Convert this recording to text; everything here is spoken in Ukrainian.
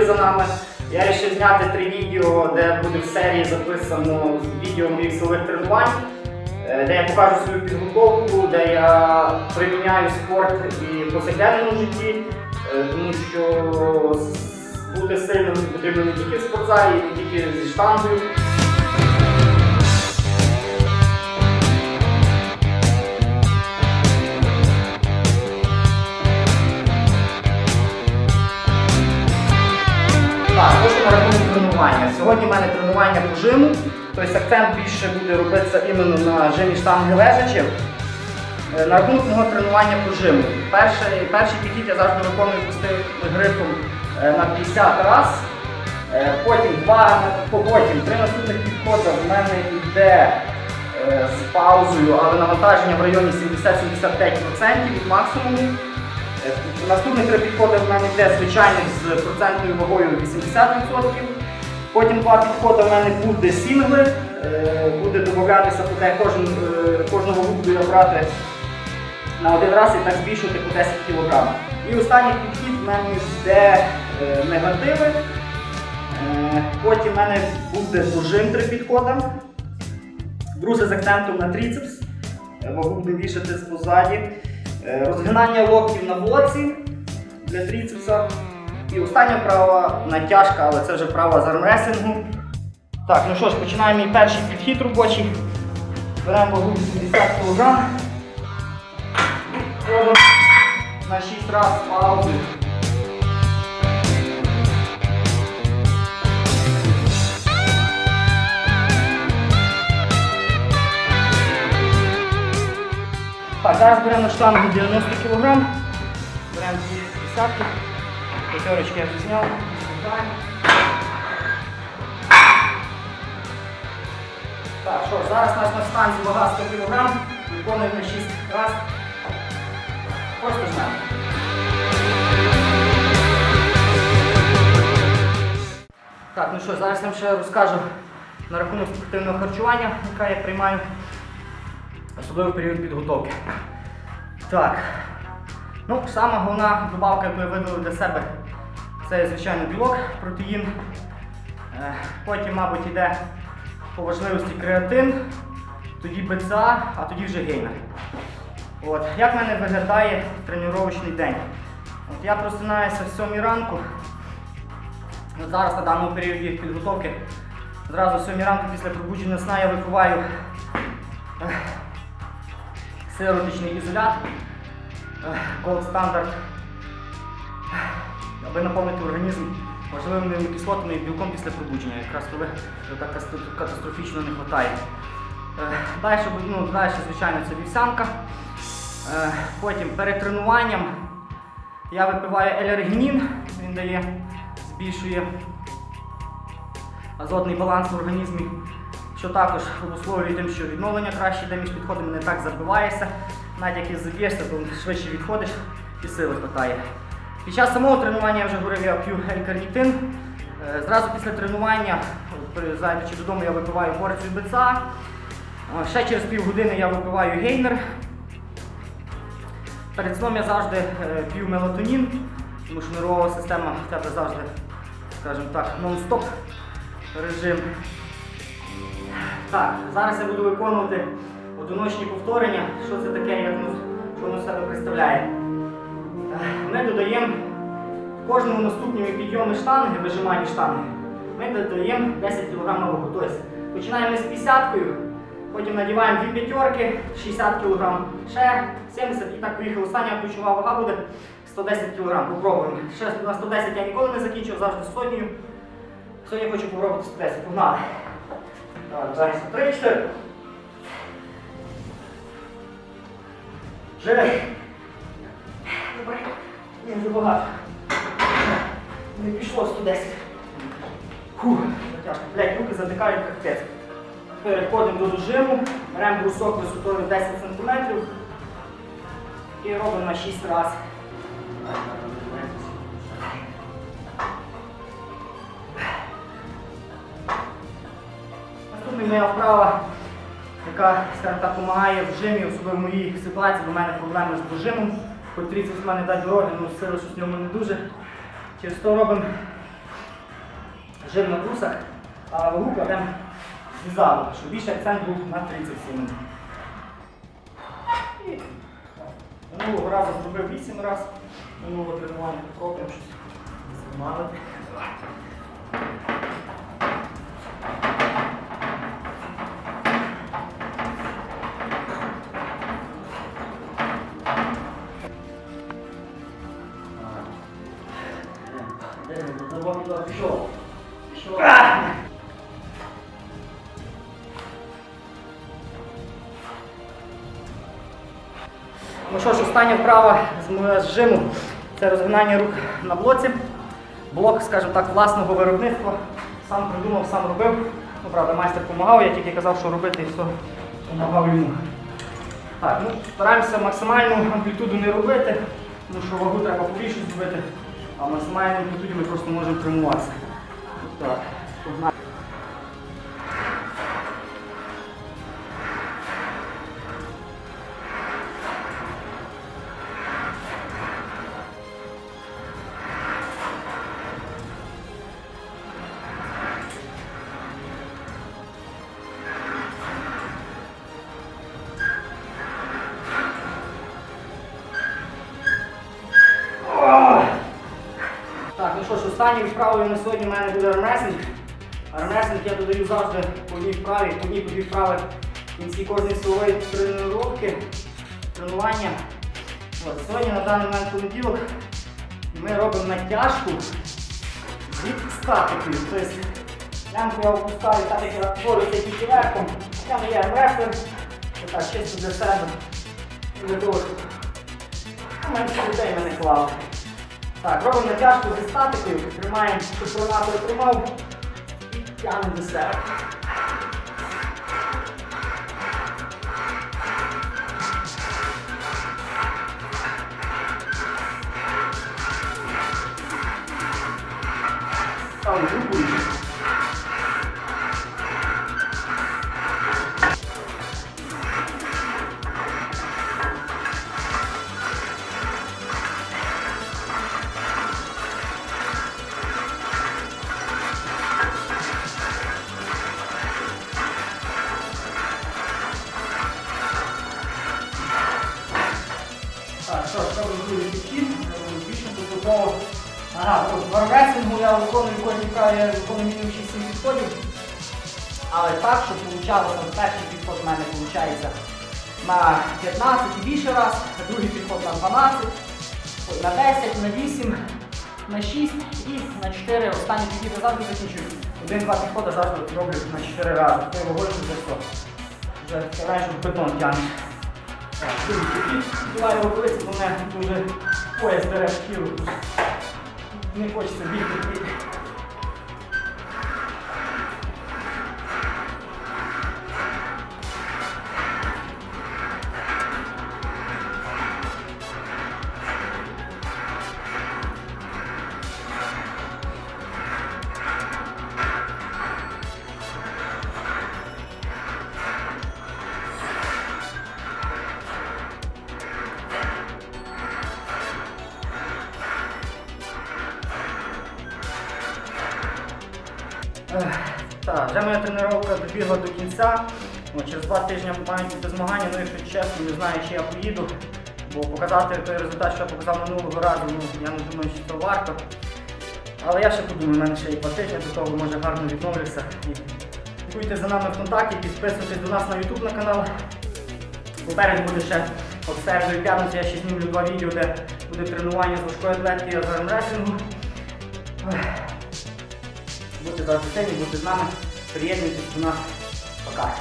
слідкує за нами. Я вирішив зняти три відео, де буде в серії записано відео моїх силових тренувань, е, де я покажу свою підготовку, де я приміняю спорт і в повсякденному житті, е, тому що бути сильним потрібно не тільки в спортзалі, не тільки зі штангою. Сьогодні в мене тренування по жиму, тобто акцент більше буде робитися іменно на жимі штанги лежачі. Е, На рахунок мого тренування по жиму. Перший, перший підхід я завжди виконую пустим грифом е, на 50 раз. Е, Потім два, потім три наступних підходи в мене йде з паузою, але навантаження в районі 70-75% від максимуму. Наступні три підходи в мене йде звичайних з процентною вагою 80%. Потім два підходи в мене буде сінгли, е, буде додатися, туди я кожен, е, кожну вагу буду я брати на один раз і так збільшувати по 10 кг. І останній підхід в мене йде е, негативи. Е, Потім в мене буде дожим три підходи. Друге з акцентом на трицепс. Е, Вагу буде вішати позаді. Е, Розгинання локтів на боці для трицепса. І остання вправа натяжка, але це вже вправа з армресингу. Так, ну що ж, починаємо мій перший підхід робочий. Беремо вагу 80 кг. На 6 разів паузу. Так, зараз беремо штангу 90 кг. Беремо дві десятки. П'ятерочки я. Складаємо. Так, що зараз у нас на штанзі вага 100 кг. Виконуємо 6 разів. Просто жмемо. Так, ну що, зараз я вам ще розкажу на рахунок спортивного харчування, яке я приймаю, особливо в період підготовки. Так. Ну, сама головна добавка, яку я видалив для себе, це звичайно білок, протеїн. Е, Потім, мабуть, йде по важливості креатин, тоді БЦА, а тоді вже гейнер. От. Як в мене виглядає тренувальний день? От я просинаюся в 7 ранку. От зараз на даному періоді підготовки. Зразу в 7 ранку після пробудження сна я випиваю е, сиворотичний ізолят. Gold Standard, аби наповнити організм важливими кислотами і білком після пробудження, якраз коли так катастрофічно не вистачає. Далі, ну, далі, звичайно, це вівсянка. Потім перед тренуванням я випиваю елергінін, він дає, збільшує азотний баланс в організмі, що також обусловлює тим, що відновлення краще йде між підходами, не так забиваєшся. Навіть як і заб'єшся, то швидше відходиш і сили вистачає. Під час самого тренування я вже говорив, я п'ю L-карнітин. Е, Зразу після тренування, зайдучи додому, я випиваю порцію БЦА. Е, Ще через півгодини я випиваю гейнер. Перед сном я завжди е, п'ю мелатонін, тому що нервова система в тебе завжди, скажімо так, нон-стоп режим. Так, зараз я буду виконувати одиночні повторення. Що це таке, як воно, що воно себе представляє. Ми додаємо кожному наступному підйомі штанги, вижиманні штанги, ми додаємо 10 кг вагу. Тобто починаємо з 50 потім надіваємо дві п'ятерки, 60 кг, ще 70 і так поїхали. Остання ключова вага буде 110 кг. Попробуємо. Ще на 110 я ніколи не закінчив, завжди сотнею. Сьогодні хочу попробувати 110. Погнали. Так, зараз 3, 4. Добре. Ні, вже багато. Не пішло 110. Фух, затяжко. Блять, руки затикають капець. Переходимо до дожиму, беремо брусок висотою 10 см і робимо на 6 разів. Наступна моя вправа, яка, скажімо так, допомагає в жимі, особливо в моїй ситуації, бо в мене проблеми з дожимом. Хоч тріцепс в мене дасть дороги, але сили щось в ньому не дуже. Через то робимо жим на брусах, а вагу кладемо ззаду, щоб більше акцент був на 37. І. Минулого разу зробив 8 разів, минулого тренування попробуємо щось знімали. Пішов. Пішов. Ну що ж, остання вправа з зжиму це розгинання рук на блоці. Блок, скажімо так, власного виробництва. Сам придумав, сам робив. Ну, правда, майстер допомагав, я тільки казав, що робити і все допомагав йому. Так, ну, стараємося максимальну амплітуду не робити, тому що вагу треба побільше зробити, а в максимальній амплітуді ми просто можемо тримуватися. Так, останньою вправою на сьогодні в мене буде армресинг. Армресинг я додаю завжди по одній вправі, по одній по дві вправи в кінці кожної силової тренування, тренування. От, сьогодні на даний момент понеділок ми робимо натяжку від статикою. Тобто лямку я опускаю так, як я борюся тільки верхом. Не є армрестлер. Це так, чисто для себе. Для того, щоб менше людей мене клали. Так, робимо натяжку зі статикою, тримаємо, щоб пронатор тримав і тягнемо до себе. Ставимо руку вправі, я виконую мінімум 6-7 підходів. Але так, щоб получалося, перший підход в мене виходить на 15 і більше раз, другий підход на 12, на 10, на 8, на 6 і на 4. Останній підхід завжди закінчую. Один-два підходи завжди роблю на 4 рази. Ти виходиш вже все. Вже стараєш, щоб бетон підхід. Давай його колись, бо мене дуже пояс дере шкіру. Не хочеться бігти. Так, вже моя тренування добігла до кінця. От, через два тижні мають бути змагання, ну якщо чесно, не знаю, чи я поїду. Бо показати той результат, що я показав минулого разу, ну я не думаю, що це варто. Але я ще подумаю, в мене ще є два тижні до того, може гарно відновлюся. І Слідкуйте за нами в контакті, підписуйтесь до нас на YouTube на канал. Попереду буде ще от середу і п'ятницю я ще знімлю два відео, де буде тренування з важкої атлетики з армресингу. Будьте завжди сильні, будьте з нами, приєднуйтесь до нас. Пока.